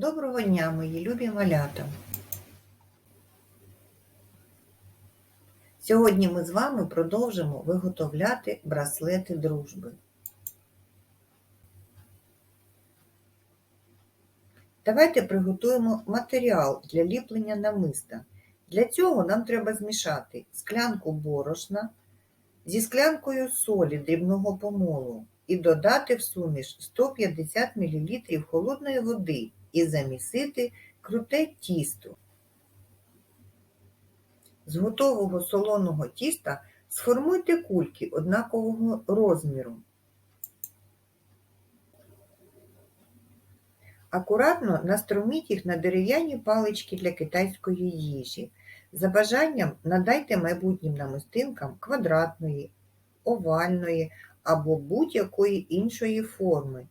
Доброго дня, мої любі малята! Сьогодні ми з вами продовжимо виготовляти браслети дружби. Давайте приготуємо матеріал для ліплення намиста. Для цього нам треба змішати склянку борошна зі склянкою солі дрібного помолу і додати в суміш 150 мл холодної води і замісити круте тісто. З готового солоного тіста сформуйте кульки однакового розміру. Акуратно наструміть їх на дерев'яні палички для китайської їжі. За бажанням надайте майбутнім намистинкам квадратної, овальної або будь-якої іншої форми.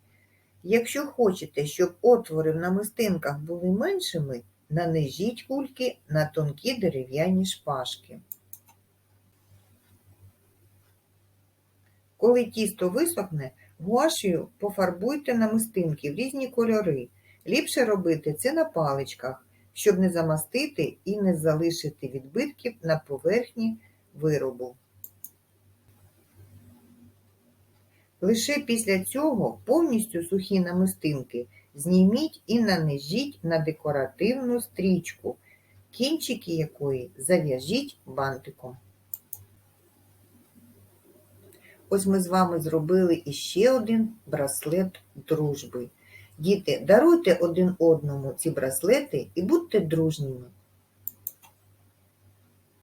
Якщо хочете, щоб отвори в намистинках були меншими, нанижіть кульки на тонкі дерев'яні шпажки. Коли тісто висохне, гуашею пофарбуйте намистинки в різні кольори. Ліпше робити це на паличках, щоб не замастити і не залишити відбитків на поверхні виробу. Лише після цього повністю сухі намистинки зніміть і нанижіть на декоративну стрічку, кінчики якої зав'яжіть бантиком. Ось ми з вами зробили іще один браслет дружби. Діти, даруйте один одному ці браслети і будьте дружніми.